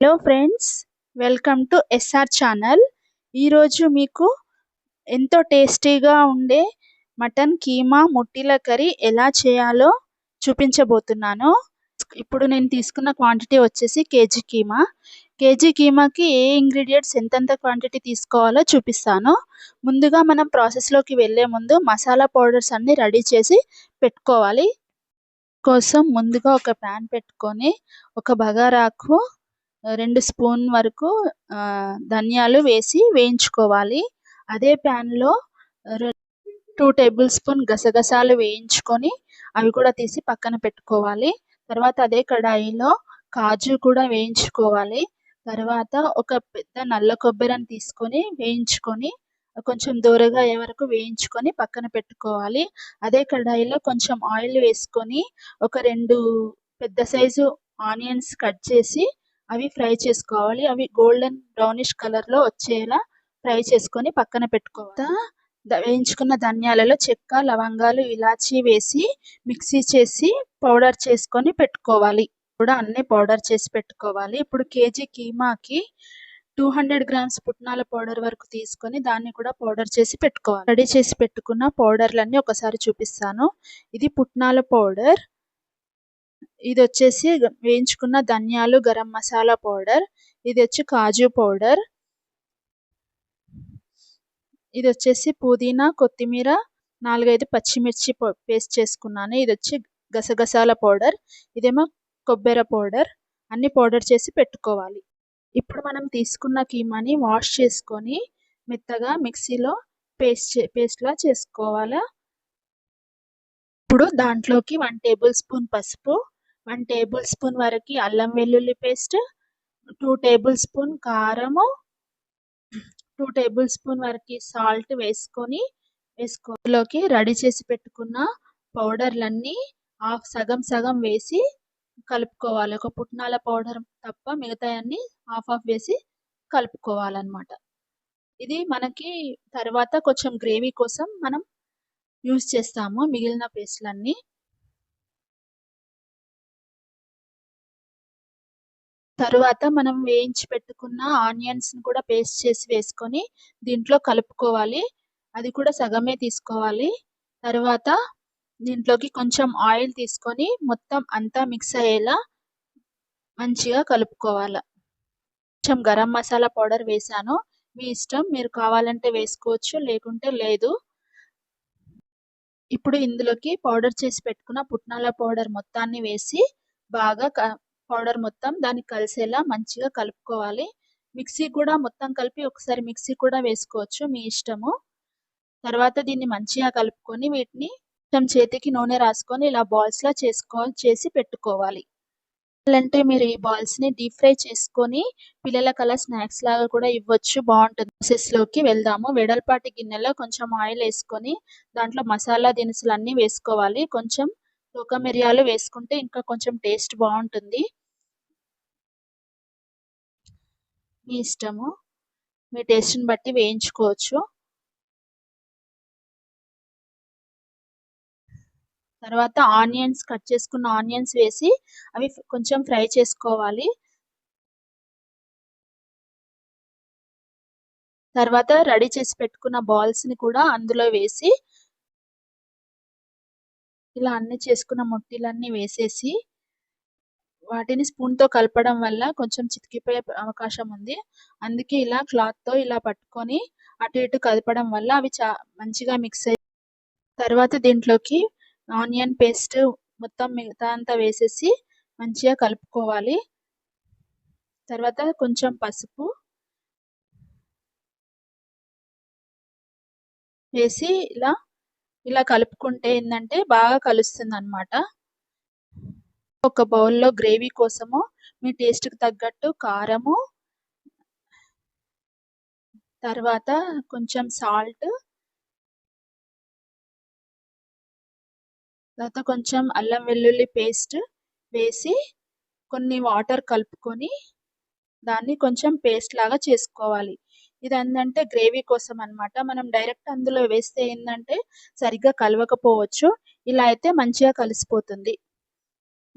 Hello friends welcome to SR channel ఈరోజు మీకు ఎంతో టేస్టీగా ఉండే మటన్ కీమా ముట్టిల కర్రీ ఎలా చేయాలో చూపించబోతున్నాను. ఇప్పుడు నేను తీసుకున్న క్వాంటిటీ వచ్చేసి కేజీ కీమా. కేజీ కీమాకి ఏ ఇంగ్రీడియంట్స్ ఎంతెంత క్వాంటిటీ తీసుకోవాలో చూపిస్తాను. ముందుగా మనం ప్రాసెస్లోకి వెళ్ళే ముందు మసాలా పౌడర్స్ అన్నీ రెడీ చేసి పెట్టుకోవాలి. కోసం ముందుగా ఒక ప్యాన్ పెట్టుకొని ఒక బగారాకు రెండు స్పూన్ వరకు ధనియాలు వేసి వేయించుకోవాలి. అదే ప్యాన్లో టూ టేబుల్ స్పూన్ గసగసాలు వేయించుకొని అవి కూడా తీసి పక్కన పెట్టుకోవాలి. తర్వాత అదే కడాయిలో కాజు కూడా వేయించుకోవాలి. తర్వాత ఒక పెద్ద నల్ల కొబ్బరిని తీసుకొని వేయించుకొని కొంచెం దూరగా అయ్యే వరకు వేయించుకొని పక్కన పెట్టుకోవాలి. అదే కడాయిలో కొంచెం ఆయిల్ వేసుకొని ఒక రెండు పెద్ద సైజు ఆనియన్స్ కట్ చేసి అవి ఫ్రై చేసుకోవాలి. అవి గోల్డెన్ బ్రౌనిష్ కలర్లో వచ్చేలా ఫ్రై చేసుకొని పక్కన పెట్టుకోవాలి. వేయించుకున్న ధనియాలలో చెక్క లవంగాలు ఇలాచి వేసి మిక్సీ చేసి పౌడర్ చేసుకొని పెట్టుకోవాలి. కూడా అన్ని పౌడర్ చేసి పెట్టుకోవాలి. ఇప్పుడు కేజీ కీమాకి టూ హండ్రెడ్ గ్రామ్స్ పుట్నాల పౌడర్ వరకు తీసుకొని దాన్ని కూడా పౌడర్ చేసి పెట్టుకోవాలి. రెడీ చేసి పెట్టుకున్న పౌడర్లన్నీ ఒకసారి చూపిస్తాను. ఇది పుట్నాల పౌడర్. ఇది వచ్చేసి వేయించుకున్న ధనియాలు గరం మసాలా పౌడర్ ఇది వచ్చి కాజు పౌడర్ ఇది వచ్చేసి పుదీనా కొత్తిమీర నాలుగైదు పచ్చిమిర్చి పేస్ట్ చేసుకున్నాను. ఇది వచ్చి గసగసాల పౌడర్ ఇదేమో కొబ్బరి పౌడర్ అన్ని పౌడర్ చేసి పెట్టుకోవాలి. ఇప్పుడు మనం తీసుకున్న కీమాని వాష్ చేసుకొని మెత్తగా మిక్సీలో పేస్ట్ పేస్ట్లా చేసుకోవాలి? ఇప్పుడు దాంట్లోకి వన్ టేబుల్ స్పూన్ పసుపు వన్ టేబుల్ స్పూన్ వరకు అల్లం వెల్లుల్లి పేస్ట్ టూ టేబుల్ స్పూన్ కారము టూ టేబుల్ స్పూన్ వరకు సాల్ట్ వేసుకొని వేసుకోలోకి రెడీ చేసి పెట్టుకున్న పౌడర్లన్నీ హాఫ్ సగం సగం వేసి కలుపుకోవాలి. ఒక పుట్నాల పౌడర్ తప్ప మిగతాయన్నీ హాఫ్ హాఫ్ వేసి కలుపుకోవాలన్నమాట. ఇది మనకి తర్వాత కొంచెం గ్రేవీ కోసం మనం యూస్ చేస్తాము మిగిలిన పేస్ట్లన్నీ. తరువాత మనం వేయించి పెట్టుకున్న ఆనియన్స్ని కూడా పేస్ట్ చేసి వేసుకొని దీంట్లో కలుపుకోవాలి. అది కూడా సగమే తీసుకోవాలి. తర్వాత దీంట్లోకి కొంచెం ఆయిల్ తీసుకొని మొత్తం అంతా మిక్స్ అయ్యేలా మంచిగా కలుపుకోవాలి. కొంచెం గరం మసాలా పౌడర్ వేసాను. మీ ఇష్టం మీరు కావాలంటే వేసుకోవచ్చు లేకుంటే లేదు. ఇప్పుడు ఇందులోకి పౌడర్ చేసి పెట్టుకున్న పుట్నాల పౌడర్ మొత్తాన్ని వేసి బాగా పౌడర్ మొత్తం దానికి కలిసేలా మంచిగా కలుపుకోవాలి. మిక్సీ కూడా మొత్తం కలిపి ఒకసారి మిక్సీ కూడా వేసుకోవచ్చు మీ ఇష్టము. తర్వాత దీన్ని మంచిగా కలుపుకొని వీటిని కొంచెం చేతికి నూనె రాసుకొని ఇలా బాల్స్లా చేసుకో చేసి పెట్టుకోవాలి. అంటే మీరు ఈ బాల్స్ని డీప్ ఫ్రై చేసుకొని పిల్లలకు అలా స్నాక్స్ లాగా కూడా ఇవ్వచ్చు. బాగుంటుంది. ప్రాసెస్లోకి వెళ్దాము. వెడల్పాటి గిన్నెలో కొంచెం ఆయిల్ వేసుకొని దాంట్లో మసాలా దినుసులు అన్ని వేసుకోవాలి. కొంచెం తూక మిరియాలు వేసుకుంటే ఇంకా కొంచెం టేస్ట్ బాగుంటుంది. మీ ఇష్టము. మీ టేస్ట్ని బట్టి వేయించుకోవచ్చు. తర్వాత ఆనియన్స్ కట్ చేసుకున్న ఆనియన్స్ వేసి అవి కొంచెం ఫ్రై చేసుకోవాలి. తర్వాత రెడీ చేసి పెట్టుకున్న బాల్స్ని కూడా అందులో వేసి ఇలా అన్ని చేసుకున్న మొట్టిలన్నీ వేసేసి వాటిని స్పూన్తో కలపడం వల్ల కొంచెం చితికిపోయే అవకాశం ఉంది. అందుకే ఇలా క్లాత్తో ఇలా పట్టుకొని అటు ఇటు కలపడం వల్ల అవి చా మంచిగా మిక్స్ అయ్యి తర్వాత దీంట్లోకి ఆనియన్ పేస్ట్ మొత్తం మిగతా అంతా వేసేసి మంచిగా కలుపుకోవాలి. తర్వాత కొంచెం పసుపు వేసి ఇలా ఇలా కలుపుకుంటే ఏంటంటే బాగా కలుస్తుంది అనమాట ఒక బౌల్లో గ్రేవీ కోసము మీ టేస్ట్కి తగ్గట్టు కారము తర్వాత కొంచెం సాల్ట్ తర్వాత కొంచెం అల్లం వెల్లుల్లి పేస్ట్ వేసి కొన్ని వాటర్ కలుపుకొని దాన్ని కొంచెం పేస్ట్ లాగా చేసుకోవాలి. ఇది ఏంటంటే గ్రేవీ కోసం అనమాట మనం డైరెక్ట్ అందులో వేస్తే ఏంటంటే సరిగ్గా కలవకపోవచ్చు. ఇలా అయితే మంచిగా కలిసిపోతుంది.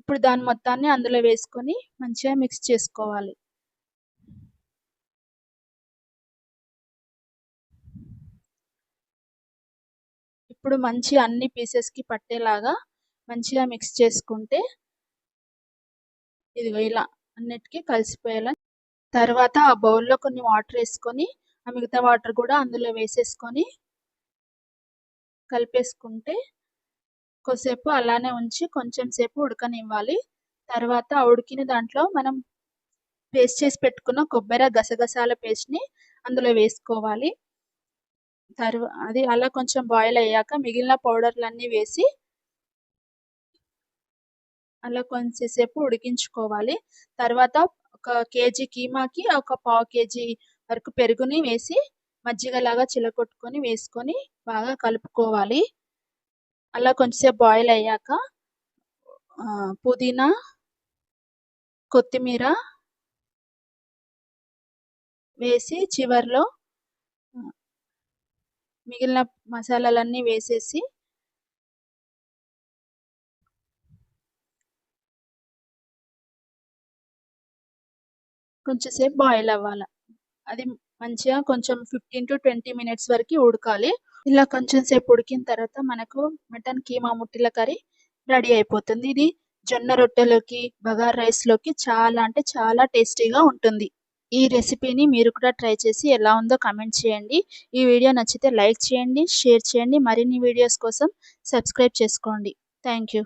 ఇప్పుడు దాని మొత్తాన్ని అందులో వేసుకొని మంచిగా మిక్స్ చేసుకోవాలి. ఇప్పుడు మంచి అన్ని పీసెస్కి పట్టేలాగా మంచిగా మిక్స్ చేసుకుంటే ఇది ఇలా అన్నిటికీ కలిసిపోయేలా. తర్వాత ఆ బౌల్లో కొన్ని వాటర్ వేసుకొని ఆ మిగతా వాటర్ కూడా అందులో వేసేసుకొని కలిపేసుకుంటే కొద్దిసేపు అలానే ఉంచి కొంచెం సేపు ఉడకనివ్వాలి. తర్వాత ఉడికిన దాంట్లో మనం పేస్ట్ చేసి పెట్టుకున్న కొబ్బరి గసగసాల పేస్ట్ని అందులో వేసుకోవాలి. తర్వా అది అలా కొంచెం బాయిల్ అయ్యాక మిగిలిన పౌడర్లన్నీ వేసి అలా కొంచెంసేపు ఉడికించుకోవాలి. తర్వాత ఒక కేజీ కీమాకి ఒక పావు కేజీ వరకు పెరుగుని వేసి మజ్జిగలాగా చిలకొట్టుకొని వేసుకొని బాగా కలుపుకోవాలి. అలా కొంచెంసేపు బాయిల్ అయ్యాక పుదీనా కొత్తిమీర వేసి చివరిలో మిగిలిన మసాలాలన్నీ వేసేసి కొంచెంసేపు బాయిల్ అవ్వాలి. అది మంచిగా కొంచెం ఫిఫ్టీన్ టు ట్వంటీ మినిట్స్ వరకు ఉడకాలి. ఇలా కొంచెం సేపు ఉడికిన తర్వాత మనకు మటన్ కీమా ముట్టిల కర్రీ రెడీ అయిపోతుంది. ఇది జొన్న రొట్టెలోకి బగార్ రైస్లోకి చాలా అంటే చాలా టేస్టీగా ఉంటుంది. ఈ రెసిపీని మీరు కూడా ట్రై చేసి ఎలా ఉందో కమెంట్ చేయండి. ఈ వీడియో నచ్చితే లైక్ చేయండి షేర్ చేయండి. మరిన్ని వీడియోస్ కోసం సబ్స్క్రైబ్ చేసుకోండి. Thank you